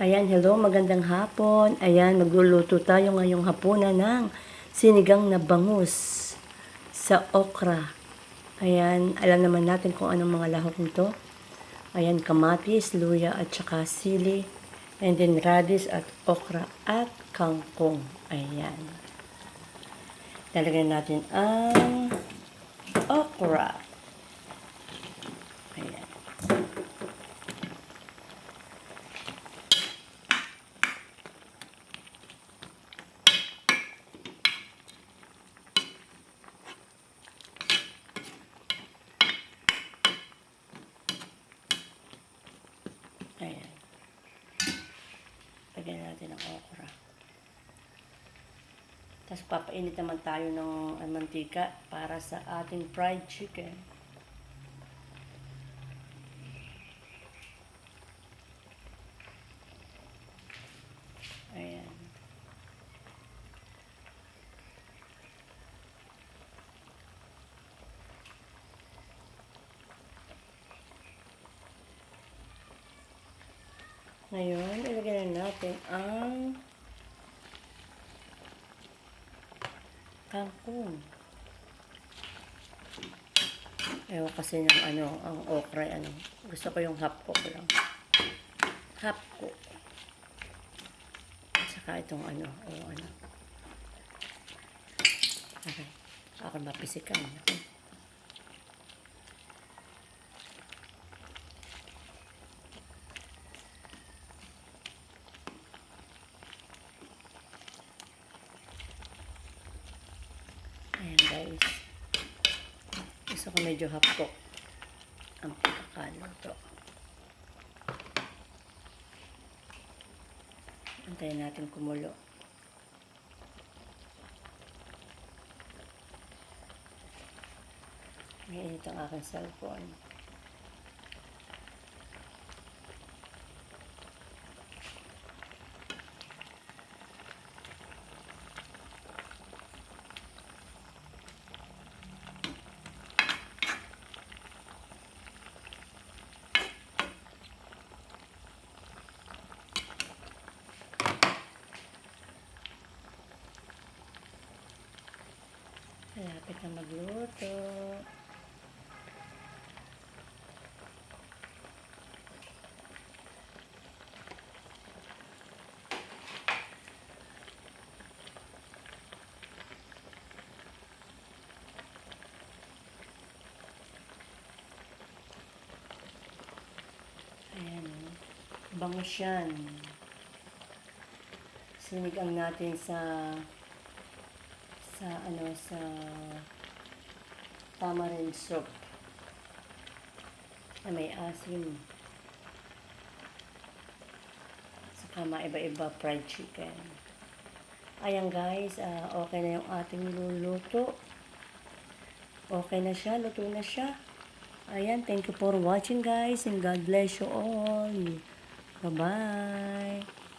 Ayan, hello, magandang hapon. Ayan, magluluto tayo ngayong hapunan ng sinigang na bangus sa okra. Ayan, alam naman natin kung anong mga lahok nito. Ayan, kamatis, luya at saka sili. And then radish at okra at kangkong. Ayan. Lalagyan natin ang okra. Ayan. Ayan. Lagyan natin ang okra. Tapos papainit naman tayo ng mantika para sa ating fried chicken. Ayan. Ngayon, ilagyan na natin ang kangkong. Ewan kasi ng ano, ang okra, ano. Gusto ko yung half lang. Half cook. Saka itong ano, o ano. Okay. Ako mapisikan. Okay. Ayan guys. Gusto medyo hapko ang pagkakaluto. Antayin natin kumulo. Mainit ang aking cellphone. Malapit na magluto. Ayan. oh. Bangus yan. Sinigang natin sa sa ano sa tamarind soup na may asim. Saka maiba-iba fried chicken. Ayan guys ah, okay na yung ating luluto okay na siya luto na siya. Ayan thank you for watching guys and God bless you all. Bye bye